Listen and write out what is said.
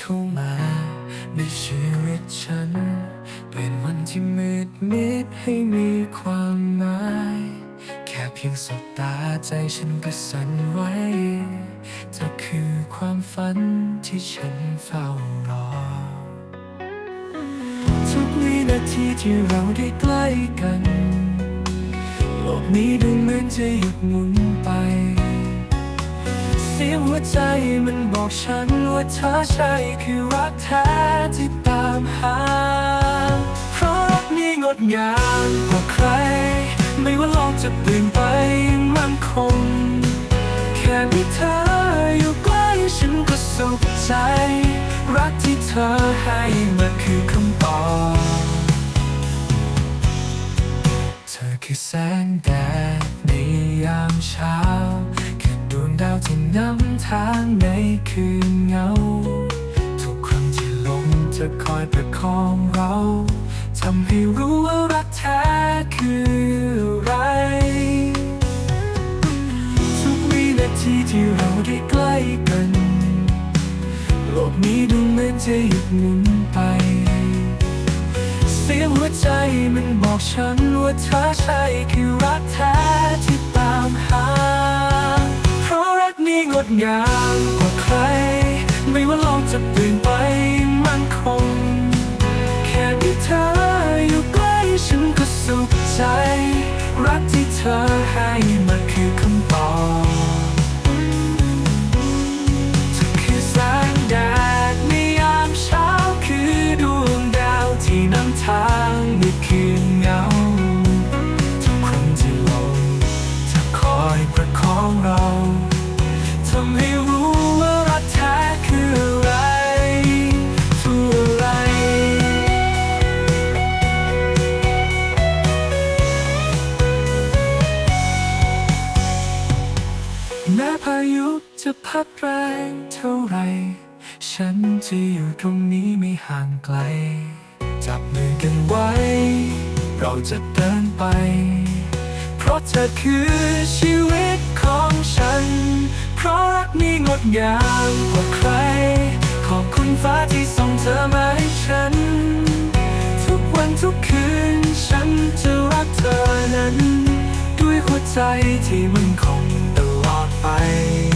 เข้ามา ในชีวิตฉัน เป็นวันที่มืดมิดให้มีความหมาย แค่เพียงสบตาใจฉันก็สั่นไหวเธอคือความฝันที่ฉันเฝ้ารอ ทุกวินาทีที่เราได้ใกล้กัน โลกนี้ดูเหมือนจะหยุดหมุน สียงหัวใจมันบอกฉันว่าเธอใช่คือรักแท้ที่ตามหา เพราะรักนี้งดงามกว่าใคร ไม่ว่าโลกจะเปลี่ยนไปยังมั่นคง แค่มีเธออยู่ใกล้ฉันก็สุขใจ รักที่เธอให้มันคือคำตอบเธอคือแสงแดดในยามเช้า ดวงดาวที่นำทางในคืนเงา ทุกครั้งที่ลมจะคอยประคองเราทำให้รู้ว่ารักแท้คืออะไร ทุกวินาทีที่เราได้ใกล้กัน โลกนี้ดูเหมือนจะหยุดหมุนไป เสียงหัวใจมันบอกฉันว่าเธอใช่คือรักแท้ที่ตามหา นี้งดงามกว่าใคร ไม่ว่าโลกจะเปลี่ยนไปมั่นคง แค่มีเธออยู่ใกล้ฉันก็สุขใจ รักที่เธอให้มันคือ แม้พายุจะพัดแรงเท่าไร ฉันจะอยู่ตรงนี้ไม่ห่างไกล จับมือกันไว้ เราจะเดินไป เพราะเธอคือชีวิตของฉัน เพราะรักนี้งดงามกว่าใคร ขอบคุณฟ้าที่ส่งเธอมาให้ฉัน ทุกวันทุกคืน ฉันจะรักเธอนั้น ด้วยหัวใจที่มันคงตลอด ไป